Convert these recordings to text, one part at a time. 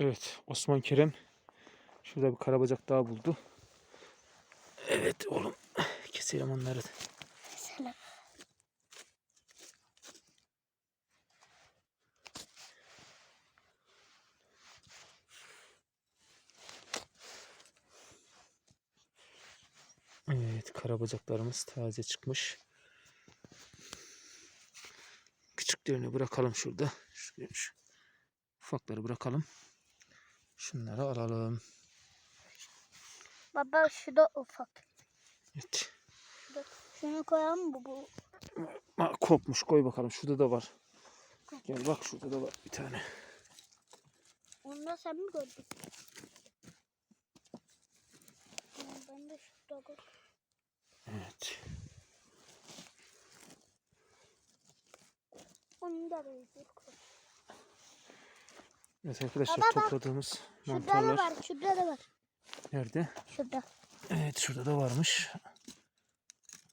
Evet Osman Kerem şurada bir karabacak daha buldu. Evet oğlum keselim onları. da. Selam. Evet karabacaklarımız taze çıkmış. Küçüklerini bırakalım şurada. Şu, şu ufakları bırakalım. Şunları alalım. Baba şu da ufak. Evet. Şunu koyalım mı bu? Ha, kopmuş koy bakalım. Şurada da var. Gel bak şurada da var bir tane. Onu da sen mi gördün? Ben de şurada gördüm. Evet. Onu da koy. Evet arkadaşlar Baba bak, topladığımız Şurada da mantarlar var, şurada da var. nerede? Şurada. Evet şurada da varmış.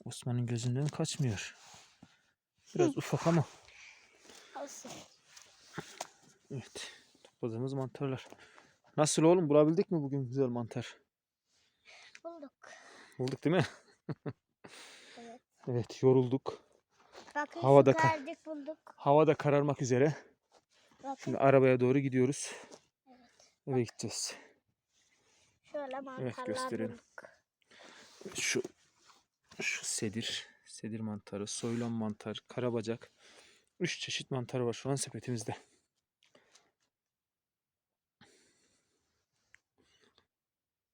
Osman'ın gözünden kaçmıyor. Biraz ufak ama. Olsun. Evet. Topladığımız mantarlar. Nasıl oğlum bulabildik mi bugün güzel mantar? Bulduk. Bulduk değil mi? Evet. Evet yorulduk. Bakın Havada karcık bulduk. Hava da kararmak üzere. Şimdi arabaya doğru gidiyoruz. Evet. Eve gideceğiz. şöyle mantarlar gösterelim. Şu şu sedir, sedir mantarı, soylan mantar, karabacak. Üç çeşit mantar var şu an sepetimizde.